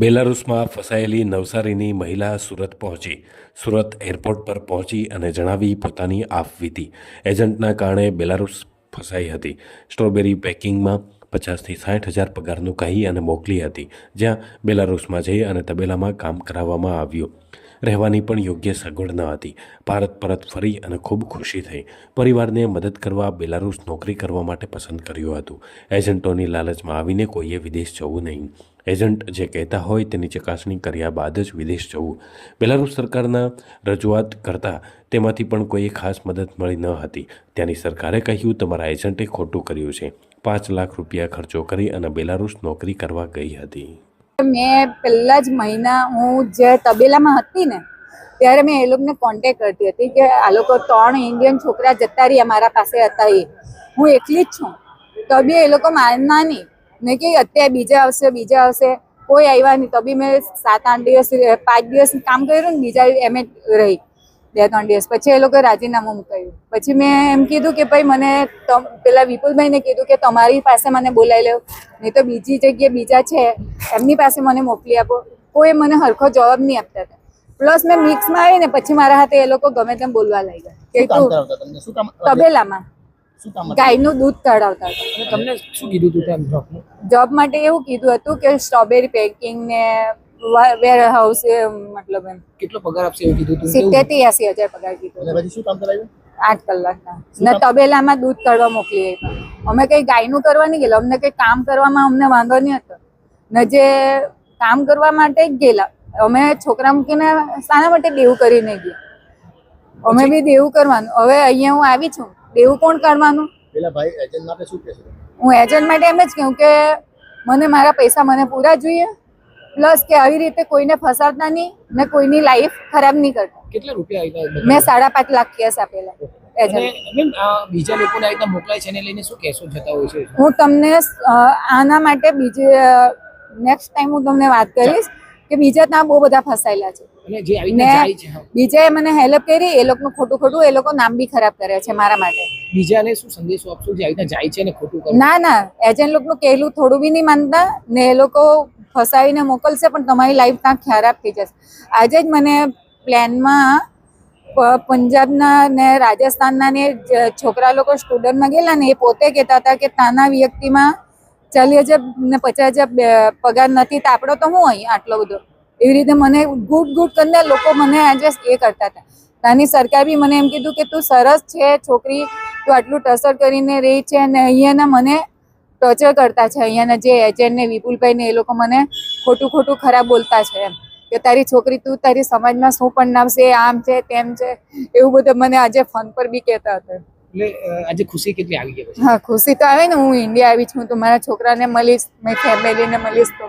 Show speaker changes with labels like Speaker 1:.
Speaker 1: બેલારુસમાં ફસાયેલી નવસારીની મહિલા સુરત પહોંચી. સુરત એરપોર્ટ પર પહોંચી અને જણાવી પોતાની આપવીતી એજન્ટના કારણે બેલારુસ ફસાઈ હતી. સ્ટ્રોબેરી પેકિંગમાં પચાસથી સાઠ હજાર પગારનું કહી અને મોકલી હતી, જ્યાં બેલારુસમાં જઈ અને તબેલામાં કામ કરાવવામાં આવ્યું. રહેવાની પણ યોગ્ય સગવડ ન હતી. ભારત પરત ફરી અને ખૂબ ખુશી થઈ. પરિવારને મદદ કરવા બેલારુસ નોકરી કરવા માટે પસંદ કર્યું હતું. એજન્ટોની લાલચમાં આવીને કોઈએ વિદેશ જવું નહીં. એજન્ટ જે કહેતા હોય તેની ચકાસણી કર્યા બાદ જ વિદેશ જવું. બેલારુસ સરકારના રજૂઆત કરતાં તેમાંથી પણ કોઈ ખાસ મદદ મળી ન હતી. ત્યાંની સરકારે કહ્યું, તમારા એજન્ટે ખોટું કર્યું છે. પાંચ લાખ રૂપિયા ખર્ચો કરી અને બેલારુસ નોકરી કરવા ગઈ હતી.
Speaker 2: મેં પહેલા જ મહિના હું જે તબેલામાં હતી ને, ત્યારે મેં એ લોકોને કોન્ટેક કરતી હતી કે આ લોકો ત્રણ ઇન્ડિયન છોકરા જતા રહ્યા મારા પાસે હતા એ. હું એકલી જ છું. તો બી એ લોકો માનના નહીં. મેં કે અત્યારે બીજા આવશે બીજા આવશે. કોઈ આવ્યા નહીં. તો બી મેં સાત, આઠ દિવસ, પાંચ દિવસ કામ કર્યું ને બીજા એમ રહી. બે ત્રણ દિવસ. પછી એ લોકોએ રાજીનામું મૂકાયું પછી મેં એમ કીધું કે ભાઈ મને તમ પેલા વિપુલભાઈને કીધું કે તમારી પાસે મને બોલાવી લો નહીં તો બીજી જગ્યાએ બીજા છે. એમની પાસે મને મોકલી આપો. કોઈ મને હરખો જવાબ નહીં આપતા હતા. પ્લસ મેં મિક્સમાં આવીને પછી મારા હાથે એ લોકો ગમે તેમ બોલવા લાગ્યા. કે તું
Speaker 3: કરાવતા તમને? શું કામ
Speaker 2: તબેલામાં. ગાયનું દૂધ કાઢાવતા હતા.
Speaker 3: તમને શું કીધું હતું
Speaker 2: જોબ માટે એવું કીધું હતું કે સ્ટ્રોબેરી પેકિંગ ને વેર હાઉસ મતલબ એમ.
Speaker 3: કેટલો પગાર આપશે એવું કીધું તું?
Speaker 2: સિત્તેરથી એસી હજાર પગાર કીધું.
Speaker 3: અને પછી શું કામ કરાવ્યું
Speaker 2: આઠ કલાકના. ને તબેલામાં દૂધ કાઢવા મોકલીએ અમે કઈ ગાયનું કરવા નહીં ગયેલા. અમને કઈ કામ કરવામાં અમને વાંધો નહીં હતો. ને જે કામ કરવા માટે ગયેલા. અમે છોકરા મૂકીને શાના માટે દેવું કરીને ગયા. અમે બી દેવું કરવાનું. હવે અહીંયા હું આવી છું. દેવું કોણ કરવાનું?
Speaker 3: પેલા ભાઈ એજન્ટ માટે શું કહેશે?
Speaker 2: હું એજન્ટ માટે એમ જ કહું કે મને મારા પૈસા મને પૂરા જોઈએ. પ્લસ કે આવી રીતે કોઈને ફસાવતા નહીં ને કોઈની લાઈફ ખરાબ નહીં કરતા.
Speaker 3: કેટલા રૂપિયા આવ્યા
Speaker 2: મેં સાડા પાંચ લાખ કેસ આપેલા. એજન્ટ
Speaker 3: અને બેન, આ બીજા લોકોને આ રીતના મોકલાય છે એને લઈને શું કહેશો જતા હોય છે?
Speaker 2: હું તમને આના માટે બીજે નેક્સ્ટ ટાઈમ હું તમને વાત કરીશ કે બીજા ત્યાં બહુ બધા ફસાયેલા છે. બીજાએ મને હેલ્પ કરી એ લોકોનું ખોટું ખોટું એ લોકો નામ બી ખરાબ કરે છે મારા માટે.
Speaker 3: બીજાને શું સંદેશો આપશો જે આવી જાય છે ને ખોટું
Speaker 2: ના ના એજન્ટ લોકોનું કહેલું થોડું બી નહીં માનતા ને એ લોકો ફસાવીને મોકલશે, પણ તમારી લાઈફ ત્યાં ખરાબ થઈ જશે. આજે જ મને પ્લેનમાં પંજાબના ને રાજસ્થાનના ને છોકરા લોકો સ્ટુડન્ટમાં ગયેલા ને એ પોતે કહેતા હતા કે ત્યાંના વ્યક્તિમાં ચાલીસ હજાર ને પચાસ હજાર પગાર નથી, તો આપણો તો હું અહીં આટલો બધો? એવી રીતે મને ગુડ ગુડ કરીને લોકો મને આજે એ કરતા હતા. ત્યાંની સરકાર બી મને એમ કીધું કે તું સરસ છે, છોકરી, તું આટલું ટસર કરીને રહી છે અને અહીંયાના મને ટોર્ચર કરતા છે. અહીંયાના જે એજન્ટને વિપુલભાઈ ને એ લોકો મને ખોટું ખોટું ખરાબ બોલતા છે એમ. કે તારી છોકરી તું તારી સમાજમાં શું પણ નામ છે આમ છે તેમ છે એવું બધું મને આજે ફોન પર બી કહેતા હતા.
Speaker 3: આજે ખુશી કેટલી આવી ગઈ
Speaker 2: હા ખુશી તો આવે ને હું ઇન્ડિયા આવી છું તો મારા છોકરાને મળીશ મેં ફેમિલીને મળીશ તો.